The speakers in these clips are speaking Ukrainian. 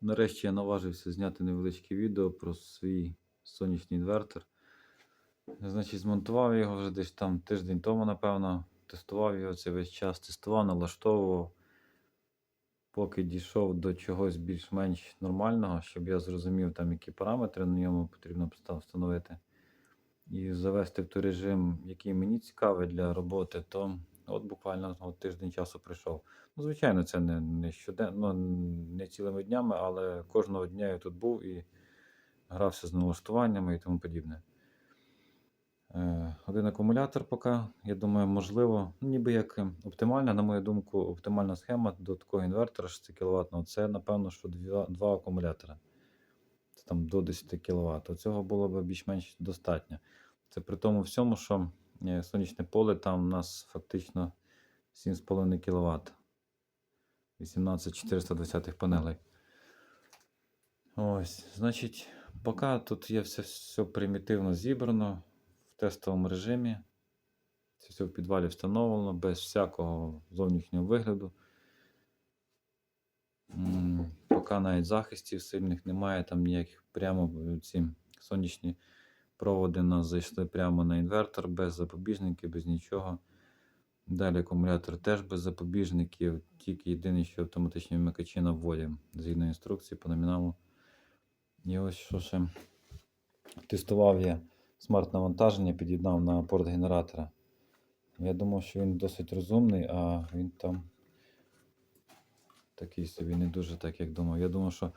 Нарешті я наважився зняти невеличке відео про свій сонячний інвертор. Значить, змонтував його вже десь там тиждень тому, напевно. Тестував його цей весь час, тестував, налаштовував. Поки дійшов до чогось більш-менш нормального, щоб я зрозумів, там, які параметри на ньому потрібно встановити. І завести в той режим, який мені цікавий для роботи, то от буквально от тиждень часу прийшов. Ну, звичайно, це не, не щоденно, ну, не цілими днями, але кожного дня я тут був і грався з налаштуваннями і тому подібне. Е, Один акумулятор поки, я думаю, можливо, ніби як оптимальна, на мою думку, оптимальна схема до такого інвертора 6 кВт, це, напевно, що два, два акумулятора. Це там до 10 кВт. Цього було б більш-менш достатньо. Це при тому всьому, що сонячне поле там у нас фактично 7,5 кВт. 18420 панелей. Ось, значить, поки тут є все, все примітивно зібрано в тестовому режимі. Це все в підвалі встановлено, без всякого зовнішнього вигляду. Поки навіть захистів сильних немає, там ніяких прямо е, ці сонячні проводи у нас зайшли прямо на інвертор, без запобіжників, без нічого. Далі акумулятор теж без запобіжників, тільки єдине, що автоматичні вмикачі на вводі згідно інструкції по номіналу. І ось що ще тестував я смарт-навантаження, під'єднав на порт генератора. Я думав, що він досить розумний, а він там такий собі не дуже так, як думав. Я думав, що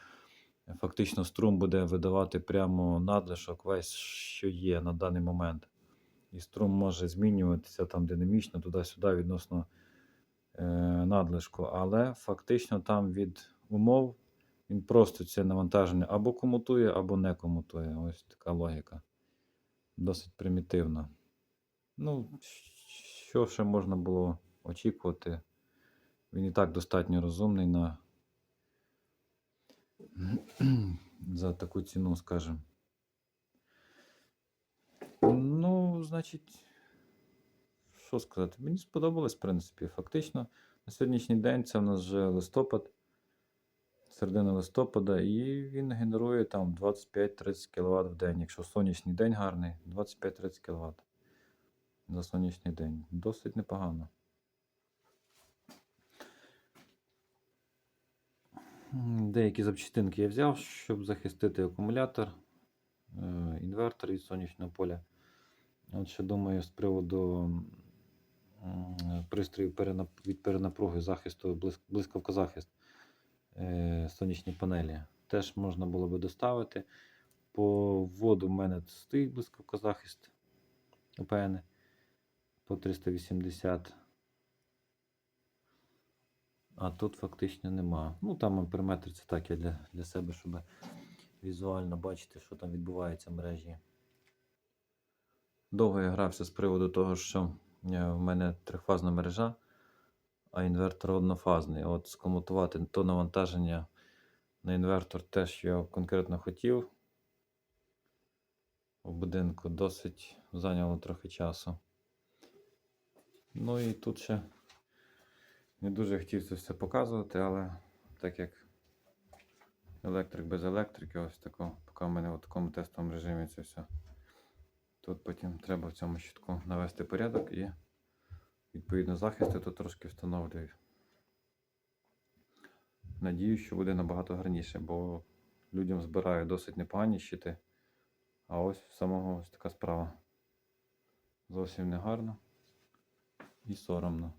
фактично струм буде видавати прямо надлишок весь, що є на даний момент. І струм може змінюватися там динамічно, туди-сюди відносно е, надлишку. Але фактично там від умов він просто це навантаження або комутує, або не комутує. Ось така логіка. Досить примітивна. Ну, що ще можна було очікувати? Він і так достатньо розумний на за таку ціну, скажімо. Ну, значить, що сказати? Мені сподобалось, в принципі. Фактично, на сьогоднішній день це в нас вже листопад, середина листопада, і він генерує там 25-30 кВт в день. Якщо сонячний день гарний, 25-30 кВт за сонячний день. Досить непогано. Деякі запчастинки я взяв, щоб захистити акумулятор, е, інвертор від сонячного поля. От що думаю з приводу м, пристроїв від перенапруги захисту, блиск- блискавка захист е, сонячні панелі. Теж можна було би доставити. По вводу в мене стоїть блискавка захист ОПН по 380. А тут фактично нема. Ну там амперметр це так я для, для себе, щоб візуально бачити, що там відбувається в мережі. Довго я грався з приводу того, що е, в мене трифазна мережа, а інвертор однофазний. От скомутувати то навантаження на інвертор те, що я конкретно хотів. У будинку досить зайняло трохи часу. Ну і тут ще не дуже хотів це все показувати, але так як електрик без електрики, ось тако, поки в мене в такому тестовому режимі це все. Тут потім треба в цьому щитку навести порядок і відповідно захисти тут трошки встановлюю. Надію, що буде набагато гарніше, бо людям збираю досить непогані щити. А ось самого ось така справа. Зовсім не гарно і соромно.